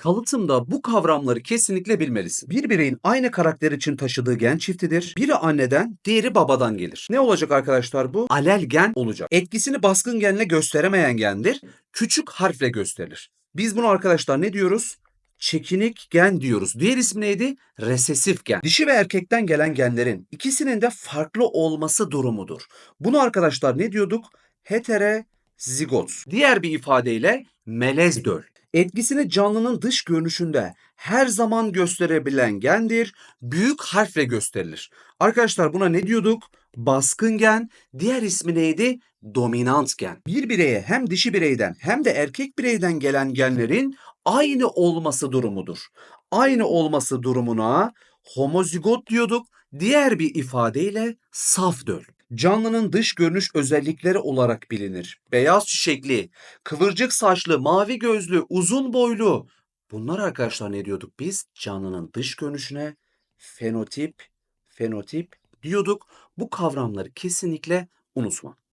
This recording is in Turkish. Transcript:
Kalıtımda bu kavramları kesinlikle bilmelisin. Bir bireyin aynı karakter için taşıdığı gen çiftidir. Biri anneden, diğeri babadan gelir. Ne olacak arkadaşlar bu? Alel gen olacak. Etkisini baskın genle gösteremeyen gendir. Küçük harfle gösterilir. Biz bunu arkadaşlar ne diyoruz? Çekinik gen diyoruz. Diğer ismi neydi? Resesif gen. Dişi ve erkekten gelen genlerin ikisinin de farklı olması durumudur. Bunu arkadaşlar ne diyorduk? Heterozigot. Diğer bir ifadeyle melez döl. Etkisini canlının dış görünüşünde her zaman gösterebilen gendir. Büyük harfle gösterilir. Arkadaşlar buna ne diyorduk? Baskın gen. Diğer ismi neydi? Dominant gen. Bir bireye hem dişi bireyden hem de erkek bireyden gelen genlerin aynı olması durumudur. Aynı olması durumuna homozigot diyorduk. Diğer bir ifadeyle saf döl. Canlının dış görünüş özellikleri olarak bilinir. Beyaz çiçekli, kıvırcık saçlı, mavi gözlü, uzun boylu. Bunlar arkadaşlar ne diyorduk biz? Canlının dış görünüşüne fenotip, fenotip diyorduk. Bu kavramları kesinlikle unutma.